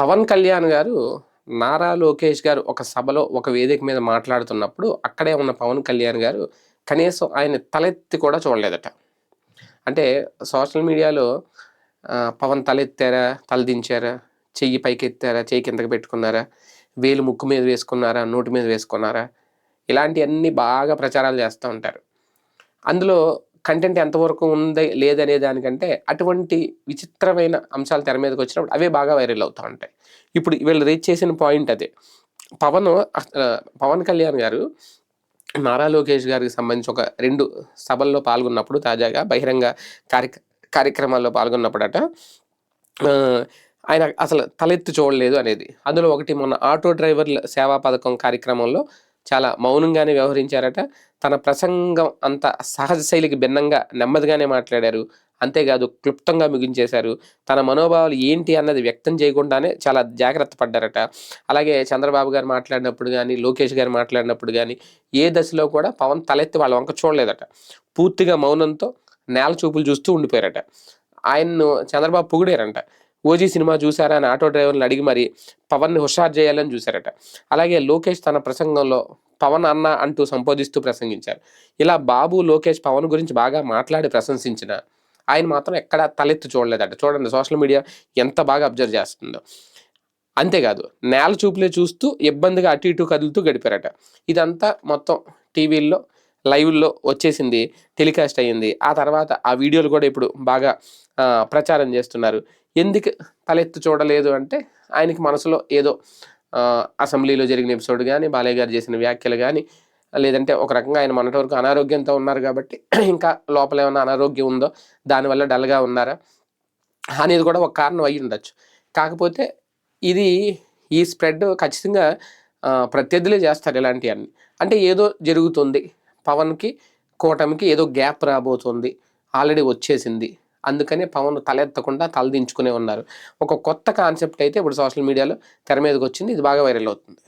పవన్ కళ్యాణ్ గారు నారా లోకేష్ గారు ఒక సభలో ఒక వేదిక మీద మాట్లాడుతున్నప్పుడు అక్కడే ఉన్న పవన్ కళ్యాణ్ గారు కనీసం ఆయన తలెత్తి కూడా చూడలేదట. అంటే సోషల్ మీడియాలో పవన్ తలెత్తారా తలదించారా చెయ్యి పైకి ఎత్తారా చెయ్యి కిందకి పెట్టుకున్నారా వేలు ముక్కు మీద వేసుకున్నారా నోటి మీద వేసుకున్నారా ఇలాంటివన్నీ బాగా ప్రచారాలు చేస్తూ ఉంటారు. అందులో కంటెంట్ ఎంతవరకు ఉంది లేదనే దానికంటే అటువంటి విచిత్రమైన అంశాలు తెర మీదకి వచ్చినప్పుడు అవే బాగా వైరల్ అవుతూ ఉంటాయి. ఇప్పుడు వీళ్ళు రీచ్ చేసిన పాయింట్ అదే. పవన్ పవన్ కళ్యాణ్ గారు నారా లోకేష్ గారికి సంబంధించి ఒక రెండు సభల్లో పాల్గొన్నప్పుడు తాజాగా బహిరంగ కార్య కార్యక్రమాల్లో పాల్గొన్నప్పుడట ఆయన అసలు తలెత్తి చూడలేదు అనేది. అందులో ఒకటి మొన్న ఆటో డ్రైవర్ల సేవా పథకం కార్యక్రమంలో చాలా మౌనంగానే వ్యవహరించారట. తన ప్రసంగం అంత సహజ శైలికి భిన్నంగా నెమ్మదిగానే మాట్లాడారు. అంతేకాదు క్లుప్తంగా ముగించేశారు. తన మనోభావాలు ఏంటి అన్నది వ్యక్తం చేయకుండానే చాలా జాగ్రత్త పడ్డారట. అలాగే చంద్రబాబు గారు మాట్లాడినప్పుడు కానీ లోకేష్ గారు మాట్లాడినప్పుడు కానీ ఏ దశలో కూడా పవన్ తలెత్తి వాళ్ళ వంక చూడలేదట. పూర్తిగా మౌనంతో నేల చూపులు చూస్తూ ఉండిపోయారట. ఆయన్ను చంద్రబాబు పొగిడారంట. ఓజీ సినిమా చూసారా అని ఆటో డ్రైవర్ని అడిగి మరి పవన్ని హుషారు చేయాలని చూశారట. అలాగే లోకేష్ తన ప్రసంగంలో పవన్ అన్న అంటూ సంబోధిస్తూ ప్రసంగించారు. ఇలా బాబు లోకేష్ పవన్ గురించి బాగా మాట్లాడి ప్రశంసించిన ఆయన మాత్రం ఎక్కడ తలెత్తి చూడలేదట. చూడండి సోషల్ మీడియా ఎంత బాగా అబ్జర్వ్ చేస్తుందో. అంతేకాదు నేల చూపులే చూస్తూ ఇబ్బందిగా అటు ఇటు కదులుతూ గడిపారట. ఇదంతా మొత్తం టీవీల్లో లైవ్లో వచ్చేసింది టెలికాస్ట్ అయ్యింది. ఆ తర్వాత ఆ వీడియోలు కూడా ఇప్పుడు బాగా ప్రచారం చేస్తున్నారు. ఎందుకు తలెత్తు చూడలేదు అంటే ఆయనకి మనసులో ఏదో అసెంబ్లీలో జరిగిన ఎపిసోడ్ కానీ బాలయ్య గారు చేసిన వ్యాఖ్యలు కానీ లేదంటే ఒక రకంగా ఆయన మొన్నటి వరకు అనారోగ్యంతో ఉన్నారు కాబట్టి ఇంకా లోపల ఏమైనా అనారోగ్యం ఉందో దానివల్ల డల్గా ఉన్నారా అనేది కూడా ఒక కారణం అయి ఉండొచ్చు. కాకపోతే ఇది ఈ స్ప్రెడ్ ఖచ్చితంగా ప్రత్యర్థులే చేస్తారు ఇలాంటివన్నీ. అంటే ఏదో జరుగుతుంది పవన్కి కూటమికి ఏదో గ్యాప్ రాబోతుంది ఆల్రెడీ వచ్చేసింది. అందుకనే పవన్ తలెత్తకుండా తలదించుకునే ఉన్నారు. ఒక కొత్త కాన్సెప్ట్ అయితే ఇప్పుడు సోషల్ మీడియాలో తెర మీదకి వచ్చింది ఇది బాగా వైరల్ అవుతుంది.